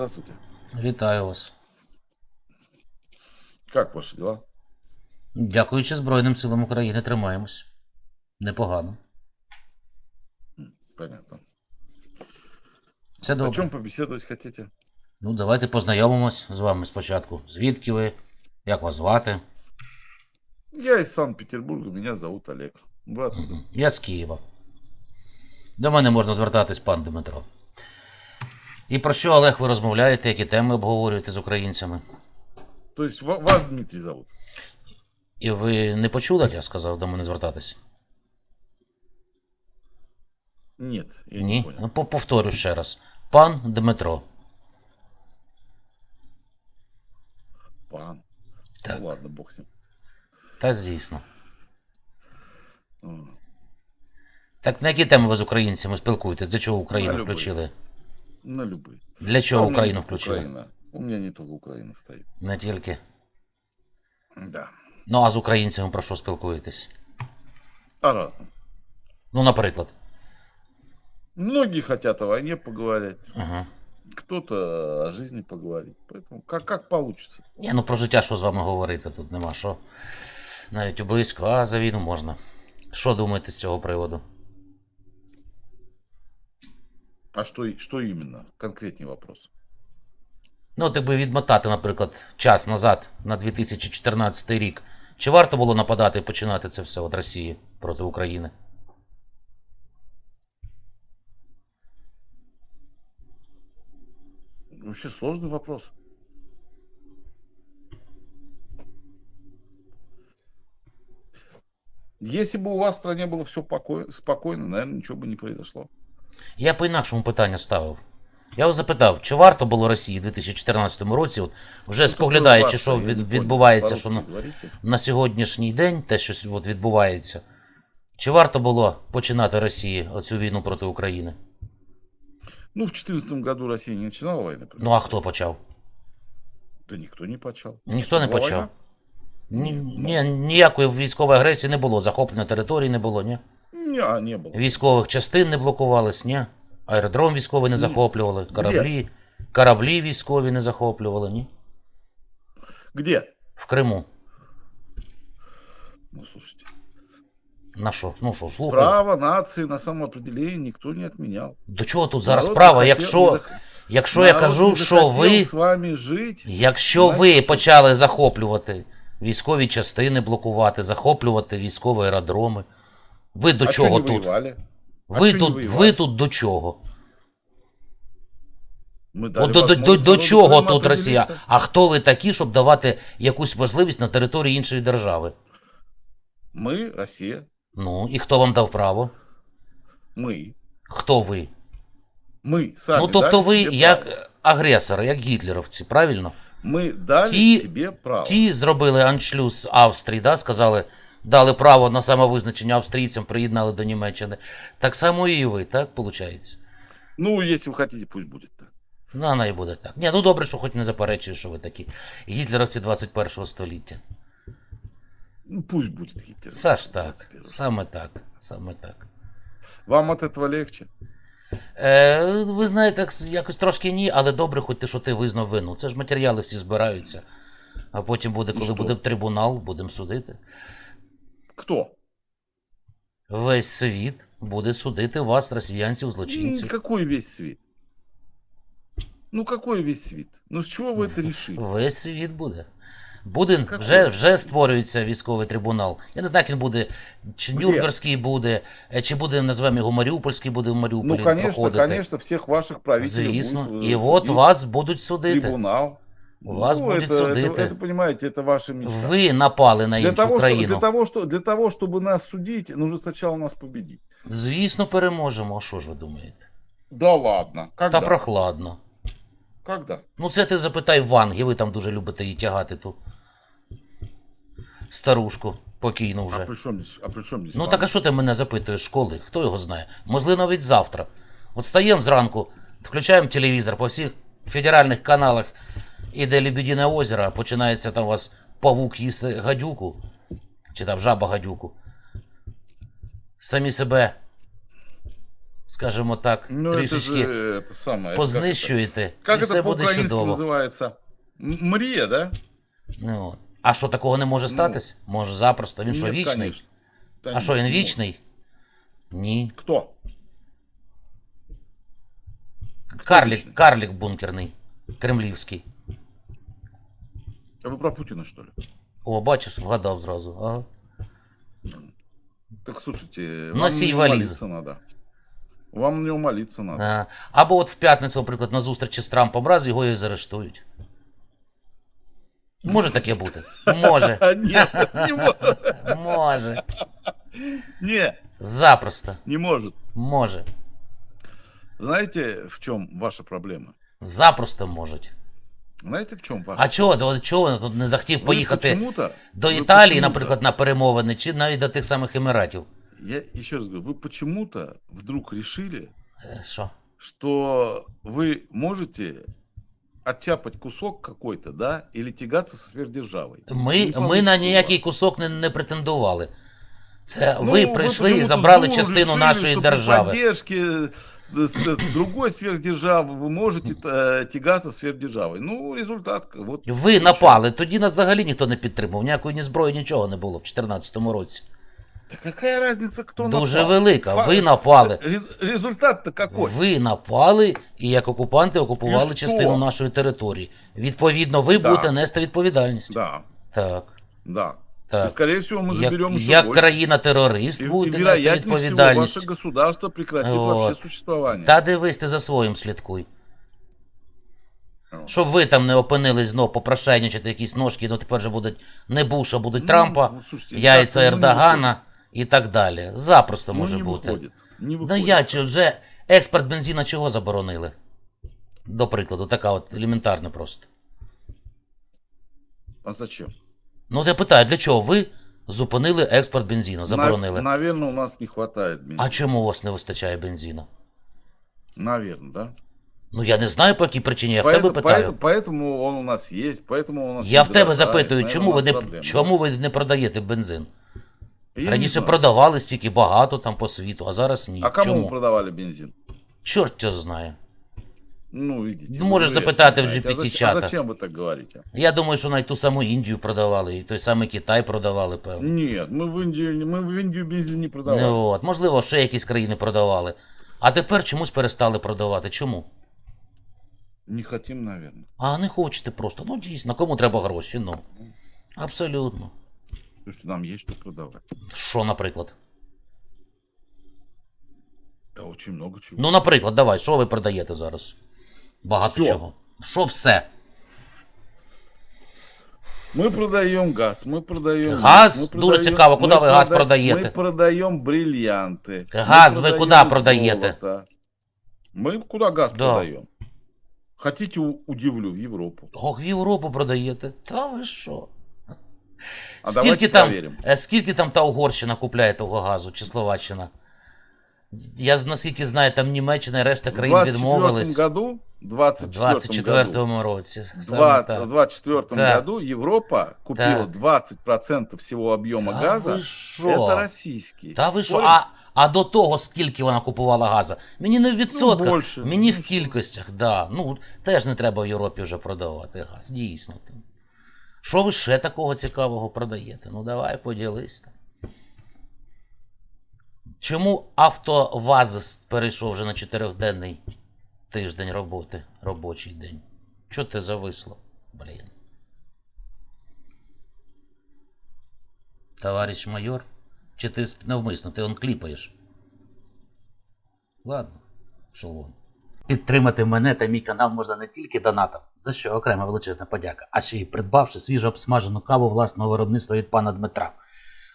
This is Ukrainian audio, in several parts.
Здравствуйте. Вітаю вас. Как ваши дела? Дякуючи Збройним силам України, тримаємось. Непогано. Понятно. Все О добре. чем побеседовать хотите? Ну, давайте познайомимось з вами спочатку. Звідки ви? Як вас звати? Я из Санкт-Петербурга, меня зовут Олег. Вы откуда? Я з Києва. До мене можна звертатись пан Дмитро. І про що, Олег, ви розмовляєте, які теми обговорюєте з українцями? То есть ва- вас Дмитрий зовут? І ви не почули, як я сказав, до мене звертатись? Нет, я не Ні? понял. Ну, по- повторю ще раз. Пан Дмитро. Пан. Так. Ну ладно, бог с ним. Та звісно. М. Так на які теми ви з українцями спілкуєтесь? Для чого Україну На любі. включили? На любые. Для чого А у меня не Україну только включили? Украина. У меня не только Украина стоит. Не тільки. Да. Ну а з українцями про що спілкуєтесь? А разным. Ну, наприклад. Многие хотят о войне поговорить. Ага. Кто-то о жизни поговорить. Поэтому как, как получится. Ні, ну про життя що з вами говорити тут нема що. Навіть у близько, а за війну можна. Що думаєте з цього приводу? А что, и- что именно? Конкретней вопрос. Ну, от якби відмотати, наприклад, час назад, на 2014 рік. Чи варто було нападати і починати це все від Росії проти України? Вообще сложный вопрос. Если бы у вас в стране было все спокойно, наверное, ничего бы не произошло. Я по-інакшому питання ставив. Я вас запитав, чи варто було Росії в 2014 році, от вже споглядаючи, що від, відбувається, що на, на сьогоднішній день, те, що от відбувається, чи варто було починати Росії оцю війну проти України? Ну, в 2014 году Россия не войны. например. Ну а хто почав? Да никто не почал. Ніхто не почав. Ні, Ну. ні, ніякої військової агресії не було, захоплення території не було, ні. Не, не было. Військових частин не блокувалось, ні. Аеродром військовий не Ні. захоплювали, кораблі, кораблі військові не захоплювали, ні. Где? В Криму. Ну, слушайте. На що? Ну що, слухай. Право нации на самоопределение никто не отменял. До чого тут зараз Народ справа? не Якщо, не зах- якщо я народ кажу, не що ви, с вами жить, якщо ви що? почали захоплювати військові частини, блокувати, захоплювати військові аеродроми, ви до а чого чё не тут? воевали? А Ви чё не тут, воевали? ви тут до чого? Мы От дали до, до, до, возможность до народу чого Крыма тут Росія? определиться. А хто ви такі, щоб давати якусь можливість на території іншої держави? Мы, Россия, Ну, і хто вам дав право? мы, Хто ви? мы сами ну, тобто дали ви себе як право. агресори, як гітлерівці, правильно? Мы дали Ті- себе право. Ті зробили аншлюз Австрії, да, сказали, дали право на самовизначення австрійцям, приєднали до Німеччини. Так само і ви, так виходить? Ну, если вы хотите, пусть будет так. Ну, вона і буде так. Ні, ну добре, що хоч не заперечую, що ви такі гітлерівці 21 століття. Ну, пусть будет Гитлер. Саш так, 21. саме так, саме так. Вам от этого легче? Е, ви знаєте, якось трошки ні, але добре, хоч ти, що ти визнав вину. Це ж матеріали всі збираються. А потім буде, коли що? буде трибунал, будемо судити. Кто? Весь світ буде судити вас, росіянців, злочинців. Какой весь свет? Ну, какой весь свет? Ну, с чего вы это решили? Весь світ буде. Буде Какой? вже, вже створюється військовий трибунал. Я не знаю, як він буде, чи Где? Нюрнберзький буде, е, чи буде, називаємо його Маріупольський, буде в Маріуполі Ну, конечно, проходити. конечно, всіх ваших правителей Звісно. будут, І э, от судить, вас будуть судити. трибунал. Вас ну, будет это, судить. Это, это, понимаете, это ваша мечта. Ви напали на для, іншу того, что, країну. для, того, что, для того, чтобы нас судить, нужно сначала нас победить. Звісно, переможемо. А що ж ви думаєте? Да ладно. Когда? Та прохладно. Когда? Ну, це ти запитай Ванги, ви там дуже любите її тягати ту старушку, покійну А вже. при чем здесь? А при чем здесь? Ну вам? так а що ти мене запитуєш школи? Хто його знає? Можливо, навіть завтра. От стаємо зранку, включаємо телевізор по всіх федеральних каналах, іде Лебедине озеро, а починається там у вас павук їсти гадюку, чи там жаба гадюку. Самі себе скажімо так, Ну, это трішечки же это самое. это как это? познищуєте, Как і это все буде по-украински чудово. называется? М- Мрия, да? Ну, от. а що такого не може Ну, статись? Може запросто. Він що, Нет, вічний? конечно. Да А що, він нет, ну, вічний? Ні. Кто? Кто Карлік, вічний? карлік бункерний. Кремлівський. А вы про Путина, что ли? О, бачиш, вгадав зразу. Ага. Так слушайте, вам него вализы. молиться надо. Вам на него молиться надо. А, Або от в п'ятницю, наприклад, на зустрічі з Трампом раз його і заарештують. Може таке бути? Може. А, Нет, не может. Може. Не, Запросто. не может. Може. Знаете, в чем ваша проблема? Запросто можуть. Знаете, в чем ваша? А чого, до- чого тут не захотів Вы поїхати почему-то- до вы Італії, почему-то- наприклад, на перемовини, чи навіть до тих самих Еміратів? Я еще раз говорю, вы почему-то вдруг решили, Е, Що? что вы можете оттяпать кусок какой-то, да, или тягаться со сверхдержавой. Ми, Не ми получится на у ніякий вас. кусок не, не претендували. Це Ну, ви вы прийшли і почему-то забрали с дуру частину решили, нашої что при держави. поддержке э, с э, другой сверхдержавы вы можете э, тягаться с сверхдержавой. Ну, результат. Вот, Ви напали, тоді нас взагалі ніхто не підтримав, ніякої ні зброї, нічого не було в 2014 році. Да какая разница, кто Дуже напал? велика. Фа- Ви напали. Рез- Результат-то какой? Ви напали і як окупанти окупували І що? частину нашої території. Відповідно, ви Да. будете нести відповідальність. Да, Так. да. И, Так. скорее всего, мы Як, заберем еще як больше. країна-терорист И, и будете нести вероятнее всего, відповідальність. ваше государство прекратит Вот. вообще существование. Та дивись, ти за своїм слідкуй. Вот. Щоб ви там не опинились знов попрошайничати якісь ножки, ну тепер же будуть не Буша, будуть Ну, Трампа, ну, слушайте, яйця так, ну, не Ердогана і так далі. Запросто выходит. може ну, не бути. Выходит. Не Ну выходит. я чи вже експорт бензина чого заборонили? До прикладу, така от елементарна просто. А зачем? Ну я питаю, для чого ви зупинили експорт бензину, заборонили? наверное, у нас не хватает бензина. А чому у вас не вистачає бензину? Наверное, да? Ну я не знаю по якій причині, я в тебе Поэтому, питаю. поэтому, поэтому он у нас есть, поэтому он у нас Я не в тебе дорогая, запитую, наверное, чому у ви нас не проблема. чому ви не продаєте бензин? Я не Раніше знаю. продавали стільки багато там по світу, а зараз ні. А кому Чому? продавали бензин? Чорт його знає. Ну, видите. Ну, можешь вы запытать это в знаете. А зачем- GPT-чата. А зачем вы так говорите? Я думаю, що навіть ту саму Індію продавали, і той самий Китай продавали, певно. Нет, мы в Индию, мы в Индию бензин не продавали. Ну, от, можливо, ще якісь країни продавали. А тепер чомусь перестали продавати. Чому? Не хотим, наверное. А не хочете просто. Ну дійсно, кому треба гроші? Ну. Абсолютно. Потому что нам есть что продавать. Що, наприклад? Да очень много чего. Ну, наприклад, давай, що ви продаєте зараз? Багато Всьо. чого. Що все? Мы продаем газ, мы продаем... Газ? мы Дуже цікаво, куди мы ви газ прода- продаєте? Мы продаем бриллианты. мы Газ вы продаем куда продаете? золото. Мы куда газ Да. продаем? Хотите, у- удивлю, в Европу. Ох, в Європу продаєте. Та ви що? А скільки давайте там, проверим. е, скільки там та Угорщина купляє того газу, чи Словаччина? Я наскільки знаю, там Німеччина і решта країн 24 відмовились году, в в 24 году, 24-му році. в Саме два- так. в 24 Так. году Европа купила Так. 20% всего объема Та газа. ви що? Это российский. Та ви що? А, а до того, скільки вона купувала газу? Мені не в відсотках, Ну, більше. мені Ну, в кількостях, да. Ну, теж не треба в Європі вже продавати газ, дійсно. Що ви ще такого цікавого продаєте? Ну давай поділись там. Чому АвтоВАЗ перейшов вже на чотирьохденний тиждень роботи, робочий день? Чого ти зависло? Блін. Товариш майор? Чи ти навмисно, ти он кліпаєш? Ладно, пішов вон. Підтримати мене та мій канал можна не тільки донатом, за що окрема величезна подяка, а ще й придбавши свіжо обсмажену каву власного виробництва від пана Дмитра.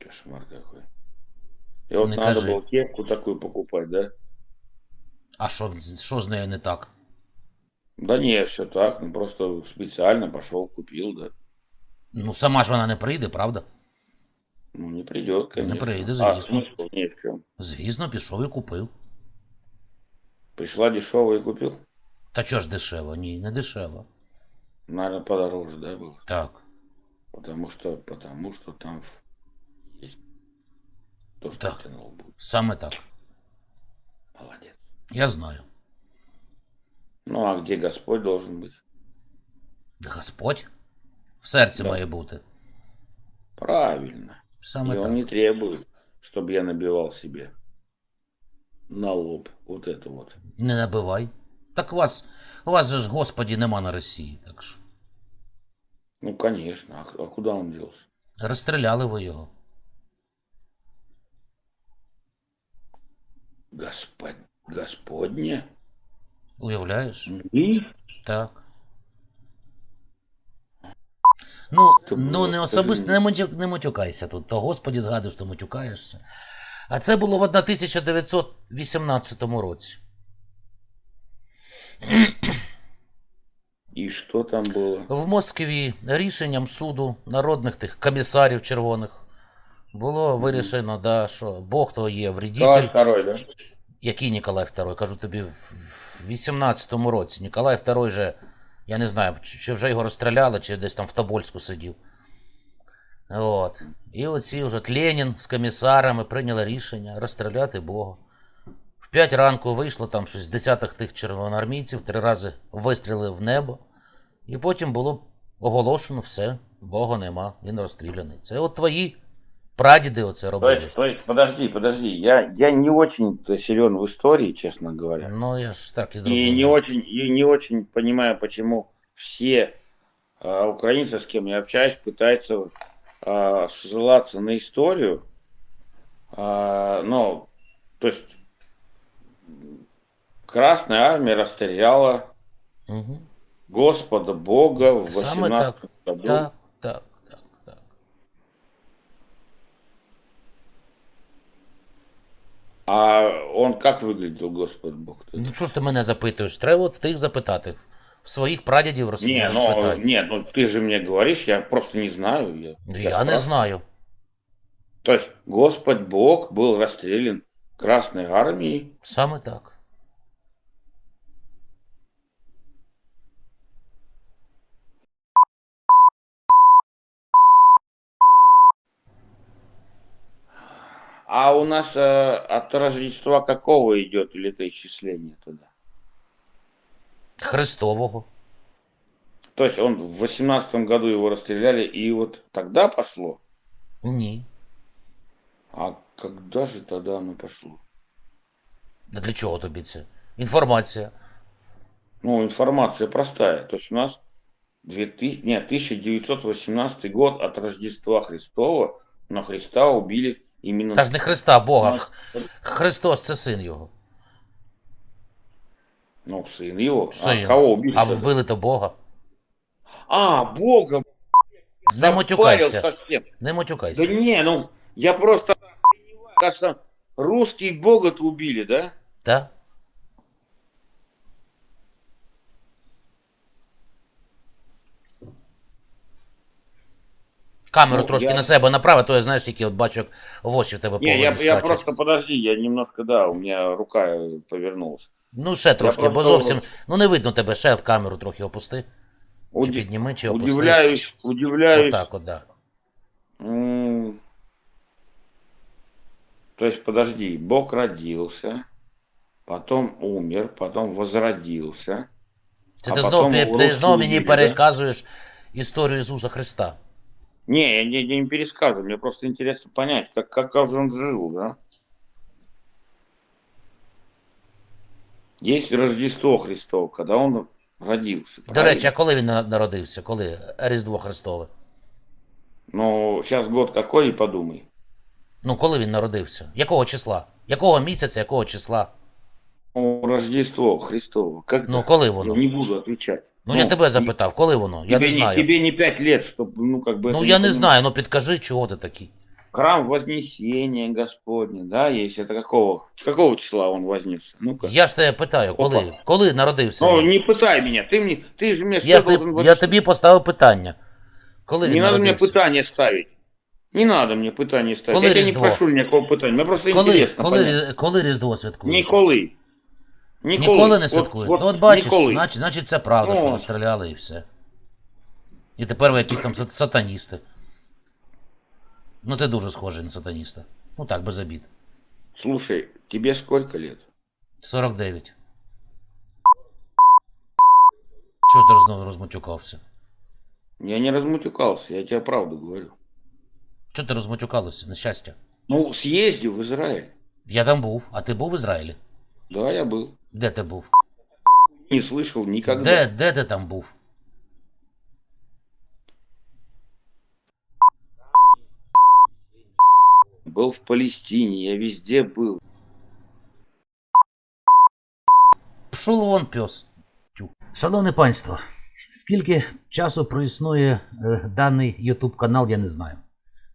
Кошмар какой. И вот Не надо кажи. было кепку такую покупать, да? А що, що з нею не так? Да не, все так, ну просто специально пошел, купил, да. Ну, сама ж вона не прийде, правда? Ну, не придет, конечно. придет, а известно. смысл нет в чем. Звісно, пішов і купив. Пришла дешевая и купил? Та чого ж дешево? Ні, не дешево. Наверное, подороже, да, было? Так, Потому что, потому что там есть то, что Да. тянул будет. саме так. Молодец. Я знаю. Ну, а где Господь должен быть? Господь в серці Да. має бути. Правильно. Саме И он так. не требует, чтобы я набивал себе на лоб вот это вот. Не набивай. Так у вас, у вас же ж Господі нема на Росії, так що. Ну, конечно. А, а куда он делся? Розстріляли ви його. Господь, Господне? Уявляєш? И? Так. Ну, Ти, ну не особисто не, матю, не матюкайся тут. То Господі згадуєш, то матюкаєшся. А це було в 1918 році. И что там было? В Москві рішенням суду народних тих комісарів червоних було вирішено, да, що Бог то є вредитель. второй, да? Який Ніколай II? Кажу тобі, в 18-му році. Ніколай II же, я не знаю, чи вже його розстріляли, чи десь там в Тобольську сидів. От. І оці вже Ленін з комісарами прийняли рішення розстріляти Бога. В 5 ранку вийшло там щось з десяток тих червоноармійців, три рази вистрілили в небо. І потім було оголошено все, Бога нема, він розстріляний. Це от твої прадіди оце То робили. есть, то есть, подожди, подожди. Я, я не очень силен в истории, честно говоря. Ну, я ж так і И зрозумів. не очень, и не очень понимаю, почему все а, украинцы, с кем я общаюсь, пытаются а, ссылаться на историю. А, но, то есть, м, Красная армия расстреляла Угу. Господа Бога в Саме 18 году. Так, так, так, так. А он как выглядел, Господь Бог? тогда? Ну чого ж ти мене запитуєш? Треба от в тих запитати. В своїх прадідів роз... Не, ну, розпитай. нет, ну ты же мне говоришь, я просто не знаю. Я, Я, я не спрашиваю. знаю. То есть Господь Бог был расстрелян Красной армией. Саме так. А у нас э, от Рождества какого идет летоисчисление туда? Христового. То есть он в 18 году его расстреляли, и вот тогда пошло? Ні. А когда же тогда оно пошло? А Для чого тобі це? Інформація. Ну, информация простая. То есть у нас 2000, нет, 1918 год от Рождества Христова, но Христа убили именно... Та ж не Христа, Бога. Х- Христос це син його. Ну, сын его. Сын. А кого убили? А тогда? вбили то Бога. А, Бога, Не запарил матюкайся. совсем. Не Да не, ну, я просто охреневаю. Кажется, русские Бога-то убили, да? Та? Камеру Ну, трошки я- на себе направи, то я знаєш, тільки от бачу, як в очі в тебе Не, я, я просто, подожди, я немножко, да, у меня рука э, повернулась. Ну, ще трошки, бо просто- зовсім. Ну не видно тебе, ще камеру трохи опусти. Чи підніми, чи опусти. удивляюсь, удивляюсь. Отак, от, да. М, То есть, подожди, Бог родился, потом умер, потом возродился. Це А ти потім знов, ти, в ти руки знов мені убили, да? переказуєш історію Ісуса Христа. Не, я не, я не пересказываю, мне просто интересно понять, как, как же он жил, да? Есть Рождество Христово, когда он родился. До правильно? речі, а коли він на- народився? Коли Різдво Христове? Ну, сейчас год какой, и подумай. Ну, коли він народився? Якого числа? Якого місяця, якого числа? Ну, Рождество Христово. Когда? Ну, коли Я воно? не буду отвечать. Ну, я тебе запитав, коли воно? Я тебе не знаю. тебе не пять лет, чтобы, ну, как бы... Ну это я не понимать. знаю, ну підкажи, чого ти такий. храм Вознесения Господня, да, есть. Это какого, какого числа он вознесся? Ну-ка. Я ж тебе питаю, коли, Опа. коли народився? Ну, він? не пытай меня, ты мне, ты же мне я, все ж должен тобі- я тобі поставив питання. Коли він Не надо мне народився? пытания ставить. Не надо мне пытания ставить. Коли я тебя не Різдво? прошу никакого пытания. Мне просто Коли, интересно. коли, понять. Різ- коли Різдво святкує? Ніколи. Ніколи не святкують. От, ну от бачиш, ніколи. значить, значить це правда, Ну, що от. розстріляли і все. І тепер ви якісь там сат- сатаністи. Ну ти дуже схожий на сатаніста. Ну так, без обід. Слушай, тебе сколько лет? 49. Чого ти знову розматюкався? Я не размутюкался, я тебе правду говорю. Чого ти розматюкалося? Нещастя. Ну, съезди в Израиль. Я там був, а ти був в Ізраїлі? Да, я был. Де ти був? Не слышал никогда. Де, де ти там був? Был в Палестине, я везде был. Пшов вон пес. Тю. Шановне панство, скільки часу проіснує е, даний YouTube канал, я не знаю.